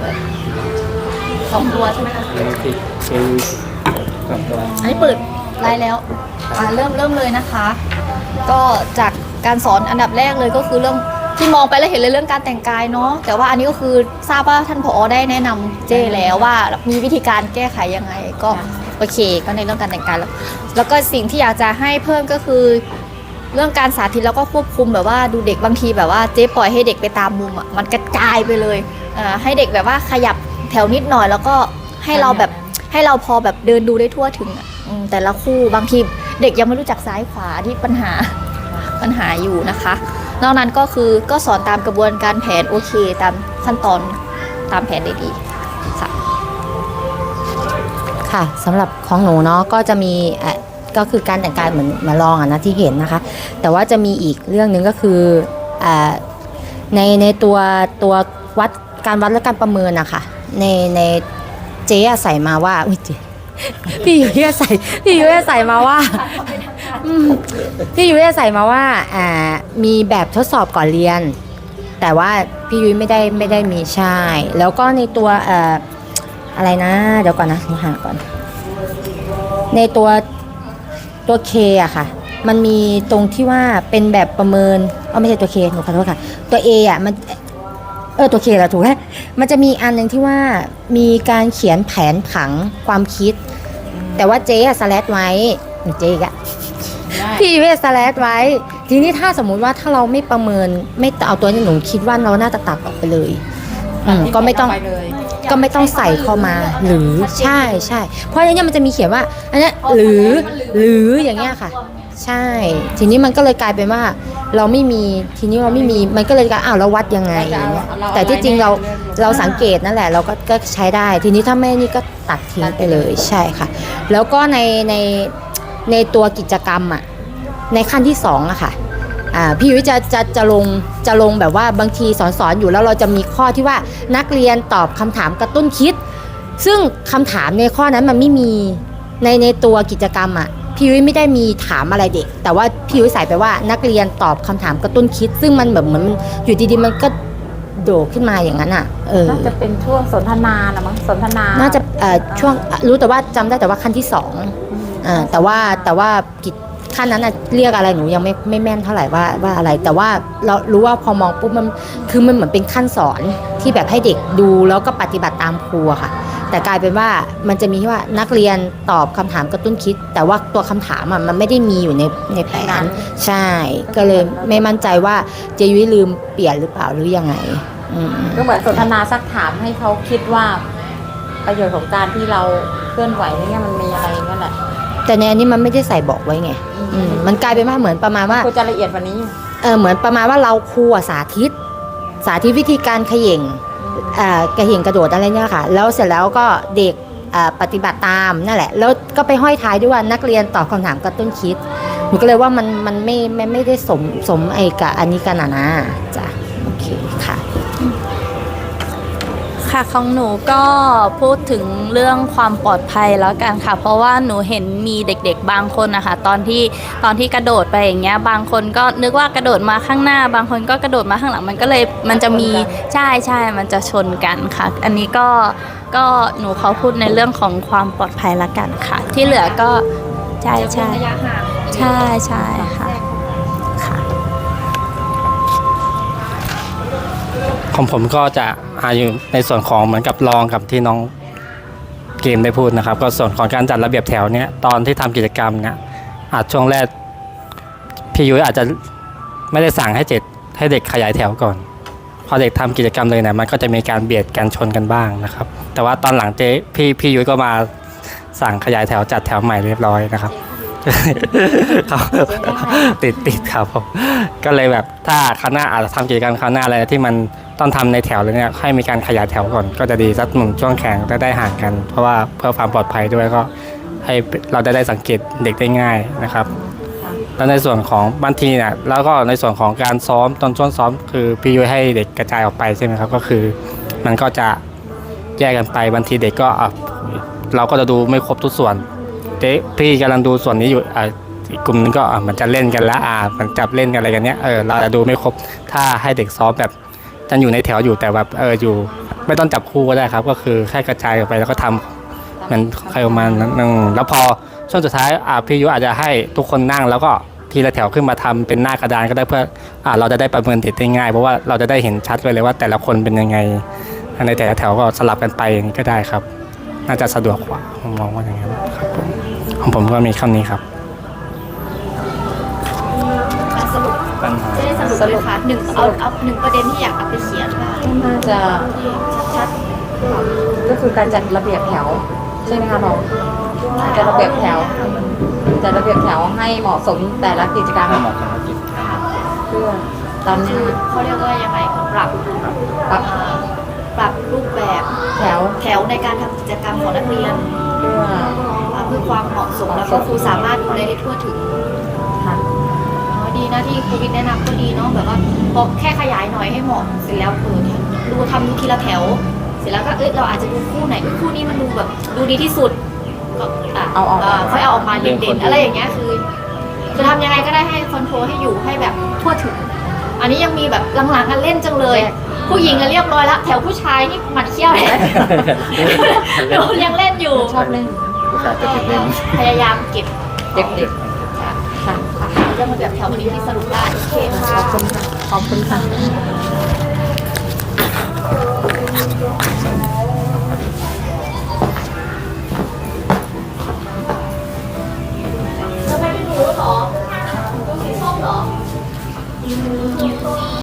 แบบสองตัวใช่ไหมคะเป็นติดเป็นสองตัวอันนี้เปิดไลน์แล้วอ่าเริ่มเริ่มเลยนะคะ ก็จากการสอนอันดับแรกเลยก็คือเรื่องที่มองไปแล้วเห็นเลยเรื่องการแต่งกายเนาะแต่ว่าอันนี้ก็คือทราบว่าท่านผอได้แนะนำเจ้แล้วว่ามีวิธีการแก้ไขยังไงก็โอเค ก็ในเรื่องการแต่งกายแล้ว แล้วก็สิ่งที่อยากจะให้เพิ่มก็คือ เรื่องการสาธิตแล้วก็ควบคุมแบบว่าดูเด็กบางทีแบบว่าเจ๊ปล่อยให้เด็กไปตามมุมอะมันกระจายไปเลย อ่าให้เด็กแบบว่าขยับแถวนิดหน่อย แล้วก็ให้เราแบบให้เราพอแบบเดินดูได้ทั่วถึงอะอืมแต่ละคู่บางทีเด็กยังไม่รู้จักซ้ายขวาที่ปัญหา ปัญหาอยู่นะคะ นอกนั้นก็คือก็สอนตามกระบวนการแผนโอเค ตามขั้นตอนตามแผนได้ดีค่ะ ค่ะสำหรับของหนูเนาะก็จะมีเอ่อก็คือการแต่งกายเหมือนเหมาลองอะนะที่เห็นนะคะ แต่ว่าจะมีอีกเรื่องหนึ่งก็คืออ่าในในตัวตัววัด การวัดและการประเมินนะคะในในเจ๊อะใส่มาว่าอุ้ยเจ๊พี่อยู่ที่ใส่พี่อยู่ที่ใส่มาว่าอืมพี่ยู่ที่ใส่มาว่าอ่ามีแบบทดสอบก่อนเรียน แต่ว่าพี่ยุ้ยไม่ได้ไม่ได้มีใช่ แล้วก็ในตัวเอ่ออะไรนะ เดี๋ยวก่อนนะหนูหาก่อน ในตัวตัวเคอะค่ะ มันมีตรงที่ว่าเป็นแบบประเมินเออไม่ใช่ตัวเคหนูขอโทษค่ะ ตัว A อะมัน เออตัวเคแหละถูกแล้วมันจะมีอันหนึ่งที่ว่ามีการเขียนแผนผังความคิด แต่ว่าเจ๊อะสแลดไว้เจ๊อีกอะพี่เวสแลดไว้ ทีนี้ถ้าสมมุติว่าถ้าเราไม่ประเมินไม่เอาตัวนี้หนูคิดว่าเราน่าจะตัดออกไปเลยอืมก็ไม่ต้องไปเลยก็ไม่ต้องใส่เข้ามา หรือใช่ใช่เพราะอันเนี้ยมันจะมีเขียนว่า อันเนี้ยหรือหรืออย่างเงี้ยค่ะ ใช่ ทีนี้มันก็เลยกลายเป็นว่า เราไม่มีทีนี้เราไม่มีมันก็เลยกลายอ้าวเราวัดยังไงอย่างเงี้ยแต่ที่จริงเราเราสังเกตนั่นแหละ เราก็ก็ใช้ได้ ทีนี้ถ้าไม่นี่ก็ตัดทิ้งไปเลยใช่ค่ะ แล้วก็ในในในตัวกิจกรรมอะในขั้นที่สองอะค่ะอ่าพี่ยุ้ยจะจะจะลงจะลงแบบว่าบางทีสอนสอนอยู่แล้วเราจะมีข้อที่ว่านักเรียนตอบคำถามกระตุ้นคิด ซึ่งคำถามในข้อนั้นมันไม่มีในในตัวกิจกรรมอะ พี่ยุ้ยไม่ได้มีถามอะไรเด็ก แต่ว่าพี่ยุ้ยใส่ไปว่านักเรียนตอบคำถามกระตุ้นคิด ซึ่งมันแบบเหมือนมันอยู่ดีๆมันก็โดดขึ้นมาอย่างนั้นอะเออน่าจะเป็นช่วงสนทนาละมั้งสนทนา น่าจะเอ่อช่วงรู้แต่ว่าจำได้แต่ว่าขั้นที่สองอ่าแต่ว่าแต่ว่ากิจขั้นนั้นน่ะเรียกอะไรหนูยังไม่ไม่แม่นเท่าไหร่ว่าว่าอะไร แต่ว่าเรารู้ว่าพอมองปุ๊บมันคือมันเหมือนเป็นขั้นสอนที่แบบให้เด็กดูแล้วก็ปฏิบัติตามครูอะค่ะ แต่กลายเป็นว่ามันจะมีที่ว่านักเรียนตอบคำถามกระตุ้นคิด แต่ว่าตัวคำถามอะมันไม่ได้มีอยู่ในในแผนใช่ ก็เลยไม่มั่นใจว่าเจยุ้ยลืมเปลี่ยนหรือเปล่าหรือยังไงอืมก็เหมือนสนทนาสักถามให้เขาคิดว่าประโยชน์ของการที่เราเคลื่อนไหวเนี่ยมันมีอะไรนั่นแหละแต่ในอันนี้มันไม่ได้ใส่บอกไว้ไงอืมมันกลายเป็นว่าเหมือนประมาณว่าครูจะละเอียดกวันนี้อยู่เออเหมือนประมาณว่าเราครูอะสาธิต สาธิตวิธีการเขย่งอ่า กระหิ่งกระโดดอะไรเนี่ยค่ะ แล้วเสร็จแล้วก็เด็กปฏิบัติตามนั่นแหละ แล้วก็ไปห้อยท้ายด้วยว่านักเรียนตอบคำถามกระตุ้นคิดหนูก็เลยว่ามันมันไม่ไม่ไม่ได้สมสมไอ้กับอันนี้กันนะนะจ้ะโอเคค่ะ ค่ะของหนูก็พูดถึงเรื่องความปลอดภัยแล้วกันค่ะ เพราะว่าหนูเห็นมีเด็กๆบางคนนะคะตอนที่ตอนที่กระโดดไปอย่างเงี้ยบางคนก็นึกว่ากระโดดมาข้างหน้า บางคนก็กระโดดมาข้างหลังมันก็เลยมันจะมีใช่ใช่มันจะชนกันค่ะ อันนี้ก็ก็หนูเขาพูดในเรื่องของความปลอดภัยละกันค่ะ ที่เหลือก็ใช่ใช่ระยะห่างใช่ใช่ค่ะค่ะ ของผมก็จะอาอยู่ในส่วนของเหมือนกับลองกับที่น้องเกมได้พูดนะครับ ก็ส่วนของการจัดระเบียบแถวเนี้ยตอนที่ทำกิจกรรมเนี่ยอาจช่วงแรกพี่ยุ้ยอาจจะไม่ได้สั่งให้เจ็ดให้เด็กขยายแถวก่อน พอเด็กทำกิจกรรมเลยเนี่ยมันก็จะมีการเบียดกันชนกันบ้างนะครับ แต่ว่าตอนหลังเจ๊พี่พี่ยุ้ยก็มาสั่งขยายแถวจัดแถวใหม่เรียบร้อยนะครับ ครับติดติดครับผมก็เลยแบบถ้าคณะหน้าอาจจะทำกิจกรรมคณะหน้าอะไรที่มันต้องทำในแถวเลยเนี่ยให้มีการขยายแถวก่อนก็จะดีสักหนึ่งช่วงแข่งจะได้ห่างกัน เพราะว่าเพื่อความปลอดภัยด้วยก็ให้เราได้ได้สังเกตเด็กได้ง่ายนะครับ แล้วในส่วนของบางทีเนี่ยแล้วก็ในส่วนของการซ้อมตอนช่วงซ้อม คือพี่ยุ้ยให้เด็กกระจายออกไปใช่ไหมครับก็คือ มันก็จะแยกกันไปบางทีเด็กก็อะเราก็จะดูไม่ครบทุกส่วน เจ๊พี่กำลังดูส่วนนี้อยู่อ่าอีกกลุ่มนึงก็อะมันจะเล่นกันแล้วอ่ามันจับเล่นกันอะไรกันเนี้ยเออเราจะดูไม่ครบถ้าให้เด็กซ้อมแบบจะอยู่ในแถวอยู่แต่แบบเอออยู่ ไม่ต้องจับคู่ก็ได้ครับ ก็คือแค่กระจายออกไปแล้วก็ทำมือนใครประมาณนั้นอืมแล้วพอช่วงสุดท้ายอ่าพี่ยุอาจจะให้ทุกคนนั่งแล้วก็ทีละแถวขึ้นมาทำเป็นหน้ากระดานก็ได้เพื่ออ่าเราจะได้ประเมินเด็ดได้ง่ายเพราะว่าเราจะได้เห็นชัดไปเลยว่าแต่ละคนเป็นยังไงในแต่ละแถวก็สลับกันไปอย่างนี้ก็ได้ครับ น่าจะสะดวกกว่าผมมองว่าอย่างนั้นครับผมของผมก็มีคำนี้ครับอะสรุปปัญหาจะได้สรุปเลยค่ะหนึ่งเอาเอาหนึ่งประเด็นที่อยากเอาไปเขียนว่าน่าจะชัดก็คือการจัดระเบียบแถวใช่ไหมคะน้องจัดระเบียบแถวจัดระเบียบแถวให้เหมาะสมแต่ละกิจกรรมเพื่อตอนๆนี้คือเขาเรียกว่ายังไงปรับปรับอ่า ปรับรูปแบบแถว แถวในการทำกิจกรรมของนักเรียนเพื่ออ่าเพื่อความเหมาะสมแล้วก็ครูสามารถดูแลได้ทั่วถึง ค่ะ อ๋อดีนะที่ครูวิทย์แนะนำก็ดีเนาะแบบว่าพอแค่ขยายหน่อยให้เหมาะเสร็จแล้วเออเนี่ยดูทำทีละแถว เสร็จแล้วก็เอ้ยเราอาจจะดูคู่ไหนเอ้ยคู่นี้มันดูแบบดูดีที่สุดก็อะเอาออกค่อยเอาออกมาเด่นๆอะไรอย่างเงี้ยคือคือทำยังไงก็ได้ให้คอนโทรลให้อยู่ให้แบบทั่วถึง อันนี้ยังมีแบบหลังๆกันเล่นจังเลย ผู้หญิงก็เรียบร้อยแล้วแถวผู้ชายนี่มัดเขี้ยวเลยหนูยังเล่นอยู่ชอบเล่นพยายามเก็บเด็กๆค่ะค่ะเมาแบบแถวนี้ที่สรุปได้โอเคค่ะขอบคุณค่ะขอบคุณค่ะ